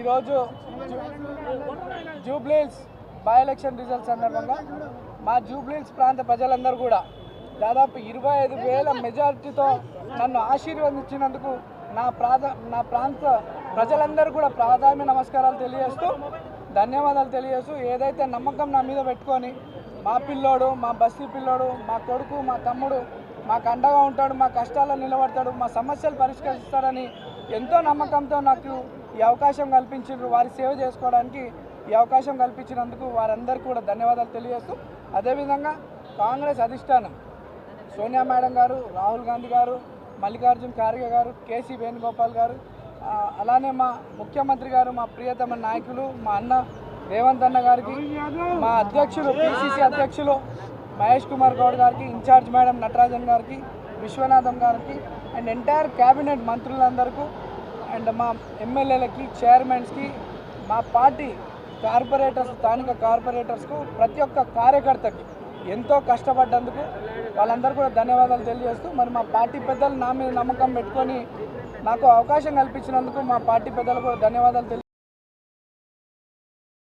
ఈరోజు Jubilee Hills by election results సందర్భంగా మా జూబ్లీహిల్స్ ప్రాంత ప్రజలందరూ కూడా దాదాపు ఇరవై ఐదు వేల మెజారిటీతో నన్ను ఆశీర్వదించినందుకు నా ప్రాధా నా ప్రాంత ప్రజలందరూ కూడా ప్రాధాన్య నమస్కారాలు తెలియజేస్తూ ధన్యవాదాలు తెలియజేస్తూ ఏదైతే నమ్మకం నా మీద పెట్టుకొని మా పిల్లోడు మా బస్తీ పిల్లోడు మా కొడుకు మా తమ్ముడు మాకు అండగా ఉంటాడు మా కష్టాల్లో నిలబడతాడు మా సమస్యలు పరిష్కరిస్తాడని ఎంతో నమ్మకంతో నాకు ఈ అవకాశం కల్పించారు వారి సేవ చేసుకోవడానికి ఈ అవకాశం కల్పించినందుకు వారందరికీ కూడా ధన్యవాదాలు తెలియజేస్తూ అదేవిధంగా కాంగ్రెస్ అధిష్టానం సోనియా మేడం గారు రాహుల్ గాంధీ గారు మల్లికార్జున్ ఖార్గే గారు కేసీ వేణుగోపాల్ గారు అలానే మా ముఖ్యమంత్రి గారు మా ప్రియతమ నాయకులు మా అన్న రేవంత్ అన్న గారికి మా అధ్యక్షులు పిసిసి అధ్యక్షులు మహేష్ కుమార్ గౌడ్ గారికి ఇన్ఛార్జ్ మేడం నటరాజన్ గారికి విశ్వనాథం గారికి అండ్ ఎంటైర్ క్యాబినెట్ మంత్రులందరికీ అండ్ మా ఎమ్మెల్యేలకి చైర్మన్స్కి మా పార్టీ కార్పొరేటర్స్ స్థానిక కార్పొరేటర్స్కు ప్రతి ఒక్క కార్యకర్తకి ఎంతో కష్టపడ్డందుకు వాళ్ళందరూ కూడా ధన్యవాదాలు తెలియజేస్తూ మరి మా పార్టీ పెద్దలు నా మీద నమ్మకం పెట్టుకొని నాకు అవకాశం కల్పించినందుకు మా పార్టీ పెద్దలు కూడా ధన్యవాదాలు తెలియ